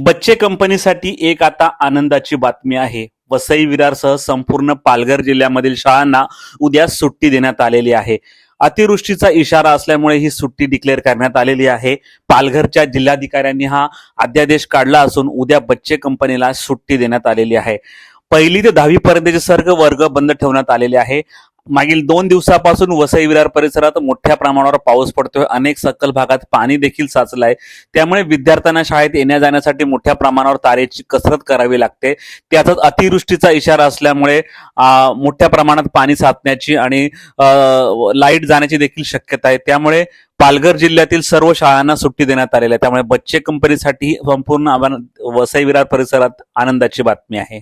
बच्चे कंपनीसाठी एक आता आनंदाची बातमी आहे. वसई विरारसह संपूर्ण पालघर जिल्ह्यामधील शाळांना उद्या सुट्टी देण्यात आलेली आहे. अतिवृष्टीचा इशारा असल्यामुळे ही सुट्टी डिक्लेअर करण्यात आलेली आहे. पालघरच्या जिल्हाधिकाऱ्यांनी हा अध्यादेश काढला असून उद्या बच्चे कंपनीला सुट्टी देण्यात आलेली आहे. पहिली ते दहावी पर्यंतचे सर्व वर्ग बंद ठेवण्यात आलेले आहे. मागील दोन दिवसापासून वसई विरार परिसरात मोठ्या प्रमाणावर पाऊस पडतोय. अनेक सखल भागात पाणी देखील साचलंय. त्यामुळे विद्यार्थ्यांना शाळेत येण्या जाण्यासाठी मोठ्या प्रमाणावर तारेची कसरत करावी लागते. त्यातच अतिवृष्टीचा इशारा असल्यामुळे मोठ्या प्रमाणात पाणी साचण्याची आणि लाइट जाण्याची देखील शक्यता आहे. त्यामुळे पालघर जिल्ह्यातील सर्व शाळांना सुट्टी देण्यात आलेली आहे. त्यामुळे बच्चे कंपनीसाठी संपूर्ण वसई विरार परिसरात आनंदाची बातमी आहे.